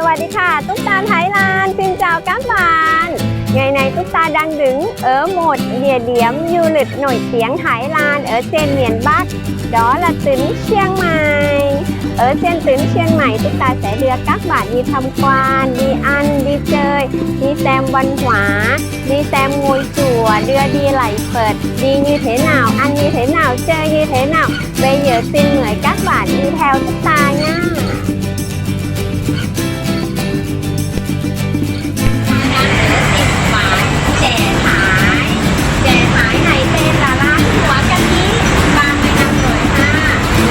สวัสดีค่ะตุ๊กตาไทยลานซินเจ้าก้ามบานไงในตุ๊กตาดังดึง เออหมดเดียเดียมยูหลุดหน่อยเสียงไทยลาน เออเจนเหมียนบัตดอละตึ้งเชียงใหม่ เออเจนตึ้งเชียงใหม่ตุ๊กตาแสเดือก้ามบานมีทำควานมีอันดีเจยมีแซมวันหวามีแซมงวยจั่วเดือดีไหลเปิด ดี như thế nào อันมีเท่าเจย như thế เบเยอร์ซินเหนื่อยก้ามบานดีแถวตุ๊กตาง่า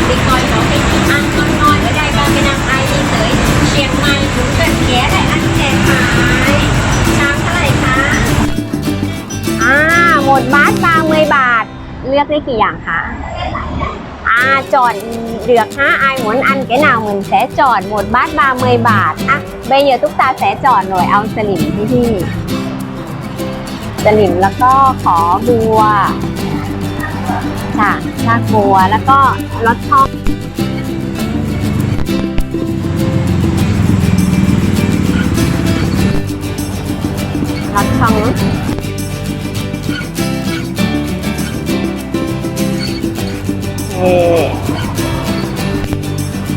bị coi có cái ăn con noi ở đây 30 năm ai đi tới Chiang Mai cũng cần ghé lại ăn chè thái sáng เท่าไรคะอ่าหมดบาทบางเมยบาท เลือกได้กี่อย่างคะอาจอดเดือกห้าไอหมุนอันแกหนาวเหมือนแสจอดหมดบาทบางเมยบาทอะเบยเยอะทุกตาแสจอดหน่อยเอาสลิมพี่พี่สลิมแล้วก็ขอบัว ค่ะชากบัวแล้วก็รสช่องรสช่องนะเอ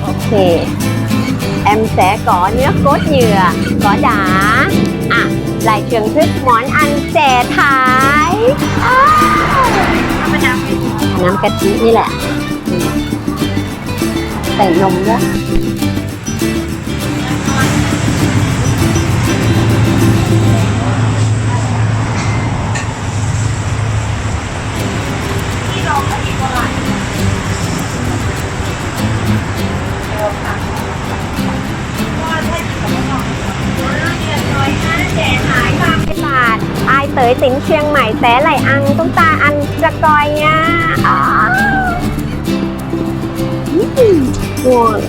โอเค em sẽ có nước cốt dừa có đá à lại thưởng thức món ăn chè thái à. น้ำกะทินี่แหละ ใส่นมด้วย ai tới tỉnh Chiang Mai sẽ lại ăn chúng ta ăn ra coi nha à. Ừm, ngon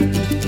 you